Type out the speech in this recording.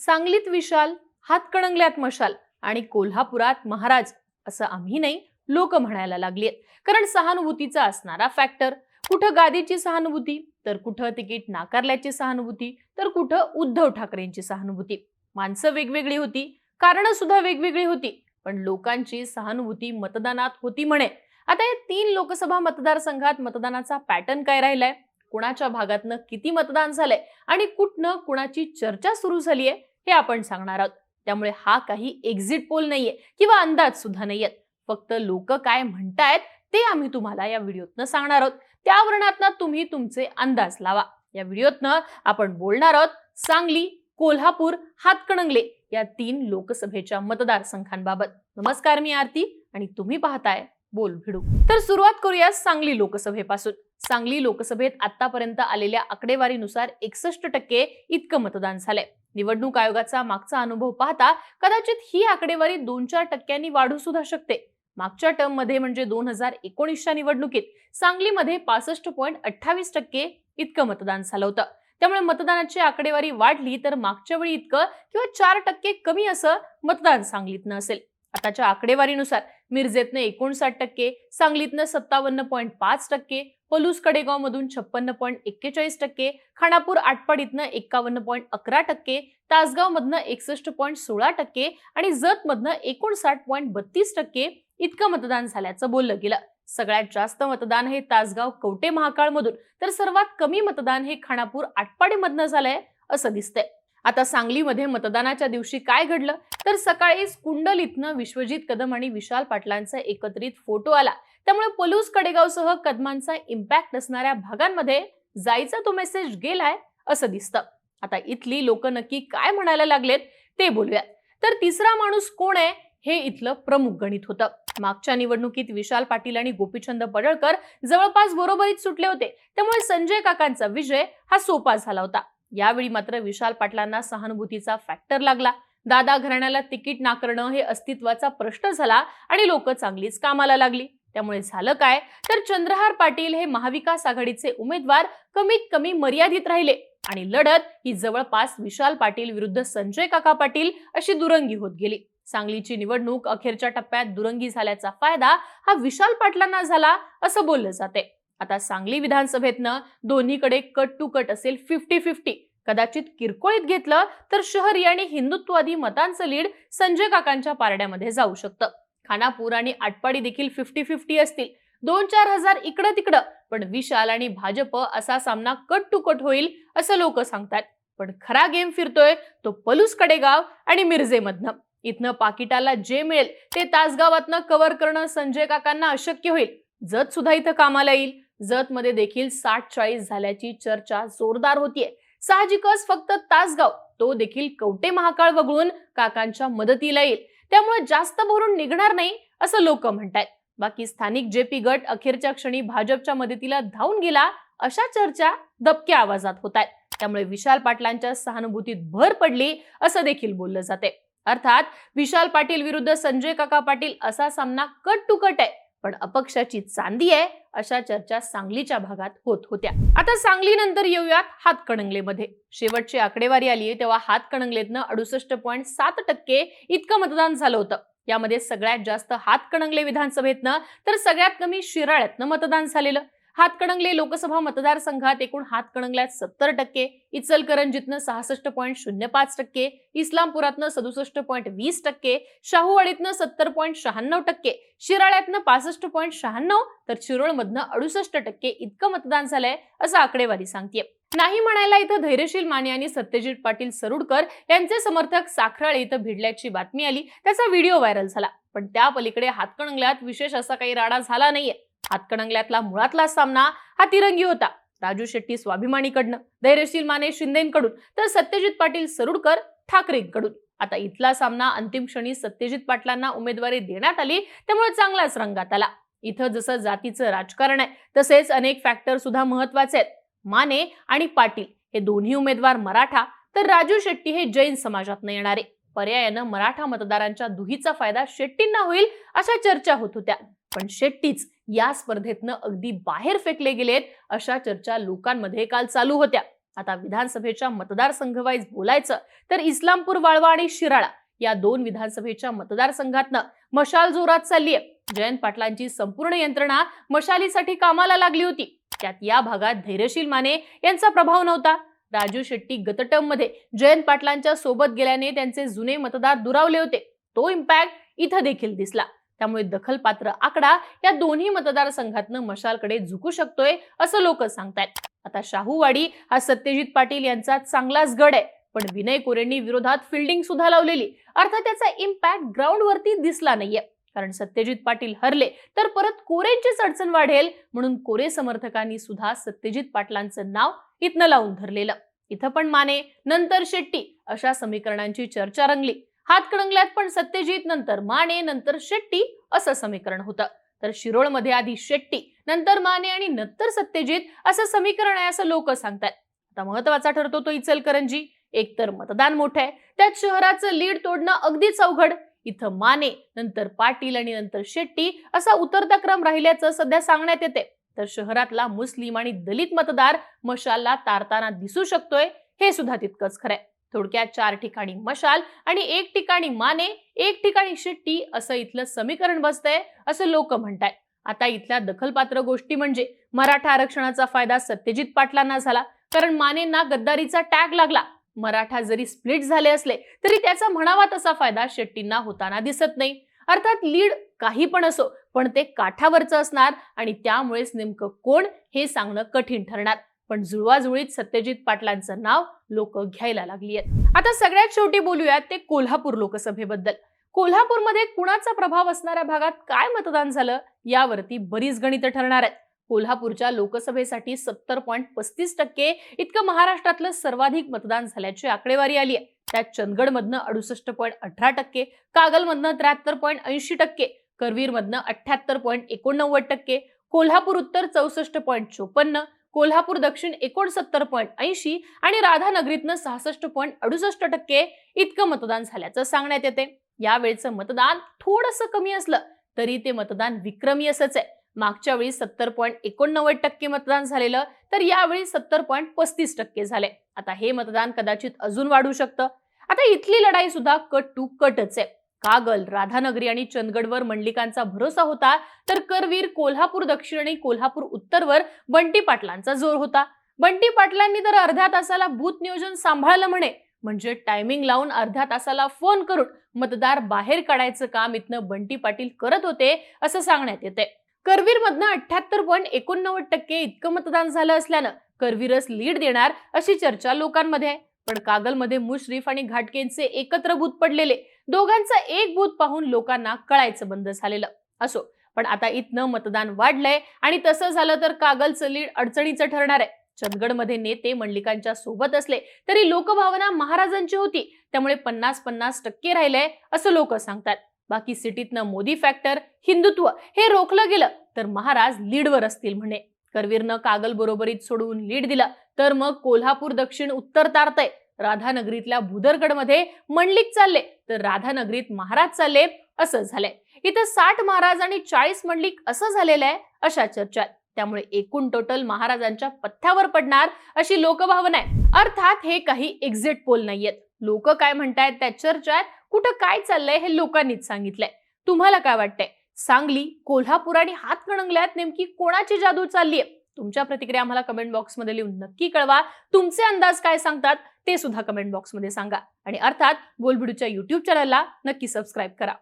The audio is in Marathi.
सांगलीत विशाल हातकणंगल्यात मशाल आणि कोल्हापुरात महाराज असं आम्ही नाही लोक म्हणायला लागलीत कारण सहानुभूतीचा असणारा फॅक्टर कुठं गादीची सहानुभूती तर कुठं तिकीट नाकारल्याची सहानुभूती तर कुठं उद्धव ठाकरेंची सहानुभूती. माणसं वेगवेगळी होती कारणं सुद्धा वेगवेगळी होती पण लोकांची सहानुभूती मतदानात होती म्हणे. आता या तीन लोकसभा मतदारसंघात मतदानाचा पॅटर्न काय राहिलाय? कुणाच्या भागातनं किती मतदान झालंय? आणि कुठनं कुणाची चर्चा सुरू झालीय? हे आपण सांगणार आहोत. त्यामुळे हा काही एक्झिट पोल नाहीये किंवा अंदाज सुद्धा नाहीयेत. फक्त लोक काय म्हणतायत ते आम्ही तुम्हाला या व्हिडिओतनं सांगणार आहोत. त्या वर्णातनं तुम्ही तुमचे अंदाज लावा. या व्हिडिओतनं आपण बोलणार आहोत सांगली कोल्हापूर हातकणंगले या तीन लोकसभेच्या मतदारसंघांबाबत. नमस्कार मी आरती आणि तुम्ही पाहताय बोल भिडू. तर सुरुवात करूया सांगली लोकसभेपासून. सांगली लोकसभेत आतापर्यंत आलेल्या आकडेवारीनुसार एकसष्ट टक्के इतकं मतदान झालंय. निवडणूक आयोगाचा मागचा अनुभव पाहता कदाचित ही आकडेवारी दोन चार टक्क्यांनी वाढू सुद्धा शकते. मागच्या टर्ममध्ये म्हणजे दोन हजार एकोणीसच्या निवडणुकीत सांगलीमध्ये पासष्ट पॉईंट अठ्ठावीस टक्के इतकं मतदान झालं होतं. त्यामुळे मतदानाची आकडेवारी वाढली तर मागच्या वेळी इतकं किंवा चार टक्के कमी असं मतदान सांगलीत असेल. आताच्या आकडेवारीनुसार मिरजेतनं एकोणसाठ टक्के सांगलीतनं सत्तावन्न पॉईंट पाच टक्के पलूस कडेगावमधून छप्पन्न पॉईंट एक्केचाळीस टक्के खानापूर आटपाडीतनं एक्कावन्न पॉईंट अकरा टक्के तासगावमधनं एकसष्ट पॉईंट सोळा टक्के आणि जतमधनं एकोणसाठ पॉईंट बत्तीस टक्के इतकं मतदान झाल्याचं बोललं गेलं. सगळ्यात जास्त मतदान हे तासगाव कवटे महाकाळमधून तर सर्वात कमी मतदान हे खानापूर आटपाडीमधनं झालंय असं दिसतंय. आता सांगलीमध्ये मतदानाच्या दिवशी काय घडलं? तर सकाळीच कुंडल इथनं विश्वजित कदम आणि विशाल पाटलांचा एकत्रित फोटो आला. त्यामुळे पलूस कडेगावसह कदमांचा इम्पॅक्ट असणाऱ्या भागांमध्ये जायचा तो मेसेज गेलाय असं दिसतं. आता इथली लोक नक्की काय म्हणायला लागलेत ते बोलूयात. तर तिसरा माणूस कोण आहे? हे इथलं प्रमुख गणित होतं. मागच्या निवडणुकीत विशाल पाटील आणि गोपीचंद पडळकर जवळपास बरोबरीत सुटले होते. त्यामुळे संजय काकांचा विजय हा सोपा झाला होता. यावेळी मात्र विशाल पाटलांना सहानुभूतीचा फॅक्टर लागला. दादा घराण्याला तिकीट नाकारणं हे अस्तित्वाचा प्रश्न झाला आणि लोक चांगलीच कामाला लागली. त्यामुळे झालं काय? तर चंद्रहार पाटील हे महाविकास आघाडीचे उमेदवार कमीत कमी मर्यादित राहिले आणि लढत ही जवळपास विशाल पाटील विरुद्ध संजय काका पाटील अशी दुरंगी होत गेली. सांगलीची निवडणूक अखेरच्या टप्प्यात दुरंगी झाल्याचा फायदा हा विशाल पाटलांना झाला असं बोललं जाते आता सांगली विधानसभेतनं दोन्हीकडे कट टू कट असेल फिफ्टी फिफ्टी कदाचित किरकोळीत घेतलं तर शहरी आणि हिंदुत्ववादी मतांचं लीड संजय काकांच्या पारड्यामध्ये जाऊ शकतं. खानापूर आणि आटपाडी देखील फिफ्टी फिफ्टी असतील. दोन चार हजार इकडं तिकडं पण विशाल आणि भाजप असा सामना कट टू कट होईल असं लोक सांगतात. पण खरा गेम फिरतोय तो पलूस कडेगाव आणि मिरजेमधनं. इथनं पाकिटाला जे मिळेल ते तासगावातनं कव्हर करणं संजय काकांना अशक्य होईल. जत सुद्धा इथं कामाला येईल. जत मध्ये देखील साठ चाळीस झाल्याची चर्चा जोरदार होतीये. साहजिकच फक्त तासगाव तो देखील कवटे महाकाळ वगळून काकांच्या मदतीला येईल. त्यामुळे जास्त भरून निघणार नाही असं लोक म्हणतायत. बाकी स्थानिक जेपी गट अखेरच्या क्षणी भाजपच्या मदतीला धावून गेला अशा चर्चा दबक्या आवाजात होत आहेत त्यामुळे विशाल पाटलांच्या सहानुभूतीत भर पडली असं देखील बोललं जाते अर्थात विशाल पाटील विरुद्ध संजय काका पाटील असा सामना कट टू कट आहे. पण अपक्षाची चांदी आहे अशा चर्चा सांगलीच्या भागात होत होत्या. आता सांगलीनंतर येऊयात हातकणंगलेमध्ये. शेवटची आकडेवारी आली तेव्हा हातकणंगलेतनं अडुसष्ट पॉईंट सात टक्के इतकं मतदान झालं होतं. यामध्ये सगळ्यात जास्त हातकणंगले विधानसभेतनं तर सगळ्यात कमी शिराळ्यातनं मतदान झालेलं. हातकणंगले लोकसभा मतदारसंघात एकूण हातकणंगल्यात सत्तर टक्के इचलकरंजीतनं सहासष्ट पॉईंट शून्य पाच टक्के इस्लामपुरातनं सदुसष्ट पॉईंट वीस टक्के शाहूवाडीतनं सत्तर पॉईंट शहाण्णव टक्के शिराळ्यातनं पासष्ट पॉईंट शहाण्णव तर शिरोळमधनं अडुसष्ट टक्के इतकं मतदान झालंय असं आकडेवारी सांगते नाही म्हणायला इथं धैर्यशील माने आणि सत्यजित पाटील सरुडकर यांचे समर्थक साखराळे इथं भिडल्याची बातमी आली त्याचा व्हिडिओ व्हायरल झाला. पण त्या पलीकडे हातकणंगल्यात विशेष असा काही राडा झाला नाहीये. हातकणंगल्यातला मुळातला सामना हा तिरंगी होता. राजू शेट्टी स्वाभिमानीकडनं धैर्यशील माने शिंदेकडून तर सत्यजित पाटील सरुडकर ठाकरेंकडून. आता इथला सामना अंतिम क्षणी सत्यजित पाटलांना उमेदवारी देण्यात आली त्यामुळे चांगलाच रंगात आला. इथं जसं जातीचं राजकारण आहे तसेच अनेक फॅक्टर सुद्धा महत्त्वाचे आहेत. माने आणि पाटील हे दोन्ही उमेदवार मराठा तर राजू शेट्टी हे जैन समाजातनं येणारे. पर्यायानं मराठा मतदारांच्या दुहीचा फायदा शेट्टींना होईल अशा चर्चा होत होत्या. पण शेट्टीच या स्पर्धेतनं अगदी बाहेर फेकले गेलेत अशा चर्चा लोकांमध्ये काल चालू होत्या. आता विधानसभेच्या मतदारसंघवाईज बोलायचं तर इस्लामपूर वाळवा आणि शिराळा या दोन विधानसभेच्या मतदारसंघातनं मशाल जोरात चालली आहे जयंत पाटलांची संपूर्ण यंत्रणा मशालीसाठी कामाला लागली होती. त्यात या भागात धैर्यशील माने यांचा प्रभाव नव्हता. राजू शेट्टी गतटममध्ये जयंत पाटलांच्या सोबत गेल्याने त्यांचे जुने मतदार दुरावले होते. तो इम्पॅक्ट इथं देखील दिसला. त्यामुळे दखलपात्र आकडा या दोन्ही मतदारसंघातनं मशालकडे झुकू शकतोय असं लोक सांगतायत. आता शाहूवाडी हा सत्यजित पाटील यांचा चांगलाच गड आहे पण विनय कोरेंनी विरोधात फिल्डिंग सुद्धा लावलेली. अर्थात त्याचा इम्पॅक्ट ग्राउंडवरती दिसला नाहीये. कारण सत्यजित पाटील हरले तर परत कोरेंचीच अडचण वाढेल म्हणून कोरे समर्थकांनी सुद्धा सत्यजित पाटलांचं नाव इथनं लावून धरलेलं. इथं पण माने नंतर शेट्टी अशा समीकरणांची चर्चा रंगली. हातकणंगल्यात पण सत्यजित नंतर माने नंतर शेट्टी असं समीकरण होतं. तर शिरोळमध्ये आधी शेट्टी नंतर माने आणि नंतर सत्यजित असं समीकरण आहे असं लोक सांगतात आता महत्त्वाचा ठरतो तो इचलकरंजी. एकतर मतदान मोठं आहे. त्यात शहराचं लीड तोडणं अगदीच अवघड इथं माने नंतर पाटील आणि नंतर शेट्टी असा उतरता क्रम राहिल्याचं सध्या सांगण्यात येते. तर शहरातला मुस्लिम आणि दलित मतदार मशालला तारताना दिसू शकतोय हे सुद्धा तितकंच खरंय थोडक्यात चार ठिकाणी मशाल आणि एक ठिकाणी माने एक ठिकाणी शेट्टी असं इथलं समीकरण बसतंय असं लोक म्हणतायत. आता इथल्या दखलपात्र गोष्टी म्हणजे मराठा आरक्षणाचा फायदा सत्यजित पाटलांना झाला कारण मानेंना गद्दारीचा टॅग लागला. मराठा जरी स्प्लिट झाले असले तरी त्याचा म्हणावा तसा फायदा शेट्टींना होताना दिसत नाही. अर्थात लीड काही पण असो पण ते काठावरचं असणार आणि त्यामुळेच नेमकं कोण हे सांगणं कठीण ठरणार. पण जुळवाजुळीत सत्यजित पाटलांचं नाव लोक घ्यायला लागली आहेत. आता सगळ्यात शेवटी बोलूयात ते कोल्हापूर लोकसभेबद्दल. कोल्हापूरमध्ये कुणाचा प्रभाव असणाऱ्या भागात काय मतदान झालं यावरती बरीच गणितं ठरणार आहेत. कोल्हापूरच्या लोकसभेसाठी सत्तर पॉईंट पस्तीस टक्के इतकं महाराष्ट्रातलं सर्वाधिक मतदान झाल्याची आकडेवारी आली आहे. त्यात चंदगडमधनं अडुसष्ट पॉईंट अठरा टक्के कागलमधनं त्र्याहत्तर पॉईंट ऐंशी टक्के करवीरमधनं अठ्ठ्याहत्तर पॉईंट एकोणनव्वद टक्के कोल्हापूर उत्तर चौसष्ट पॉईंट चोपन्न कोल्हापूर दक्षिण एकोणसत्तर पॉईंट ऐंशी आणि राधानगरीतनं सहासष्ट पॉईंट अडुसष्ट टक्के इतकं मतदान झाल्याचं सांगण्यात येते. यावेळचं मतदान थोडंसं कमी असलं तरी ते मतदान विक्रमी असंच आहे. मागच्या वेळी सत्तर पॉईंट एकोणनव्वद टक्के मतदान झालेलं तर यावेळी सत्तर पॉईंट पस्तीस टक्के झाले. आता हे मतदान कदाचित अजून वाढू शकतं. आता इथली लढाई सुद्धा कट टू कटच आहे. कागल राधानगरी आणि चंदगडवर मंडलिकांचा भरोसा होता तर करवीर कोल्हापूर दक्षिण आणि कोल्हापूर उत्तरवर बंटी पाटलांचा जोर होता. बंटी पाटलांनी तर अर्ध्या तासाला बूथ नियोजन सांभाळलं म्हणे. म्हणजे टायमिंग लावून अर्ध्या तासाला फोन करून मतदार बाहेर काढायचं काम इथनं बंटी पाटील करत होते असं सांगण्यात येते करवीर मधनं अठ्याहत्तर पॉईंट एकोणनव्वद टक्के इतकं मतदान झालं असल्यानं करवीरच लीड देणार अशी चर्चा लोकांमध्ये. आहे पण कागलमध्ये मुश्रीफ आणि घाटकेंचे एकत्र भूत पडलेले. दोघांचा एक बूथ पाहून लोकांना कळायचं बंद झालेलं. असो पण आता इथनं मतदान वाढलंय आणि तसं झालं तर कागलचं लीड अडचणीचं ठरणार आहे. चंदगडमध्ये नेते मंडलिकांच्या सोबत असले तरी लोकभावना महाराजांची होती. त्यामुळे पन्नास पन्नास टक्के राहिलंय असं लोक सांगतात. बाकी सिटीतनं मोदी फॅक्टर हिंदुत्व हे रोखलं गेलं तर महाराज लीडवर असतील म्हणे. करवीरनं कागल बरोबरीत सोडवून लीड दिलं तर मग कोल्हापूर दक्षिण उत्तर तारतय. राधानगरीतल्या भुदरगडमध्ये मंडलिक चालले तर राधानगरीत महाराज चालले असं झालंय. इथं साठ महाराज आणि चाळीस मंडलिक असं झालेलं आहे अशा चर्चा आहेत. त्यामुळे एकूण टोटल महाराजांच्या पथ्यावर पडणार अशी लोकभावना आहे. अर्थात हे काही एक्झिट पोल नाहीयेत. लोक काय म्हणतायत त्या चर्चात? कुठं काय चाललंय हे लोकांनीच सांगितलंय. तुम्हाला काय वाटतंय? सांगली कोल्हापूर आणि हातकणंगल्यात नेमकी कोणाची जादू चालली आहे तुमच्या प्रतिक्रिया आम्हाला कमेंट बॉक्समध्ये लिहून नक्की कळवा. तुमचे अंदाज काय सांगतात? ते सुद्धा कमेंट बॉक्समध्ये सांगा. आणि अर्थात बोलबिडूच्या युट्यूब चॅनलला नक्की सबस्क्राईब करा.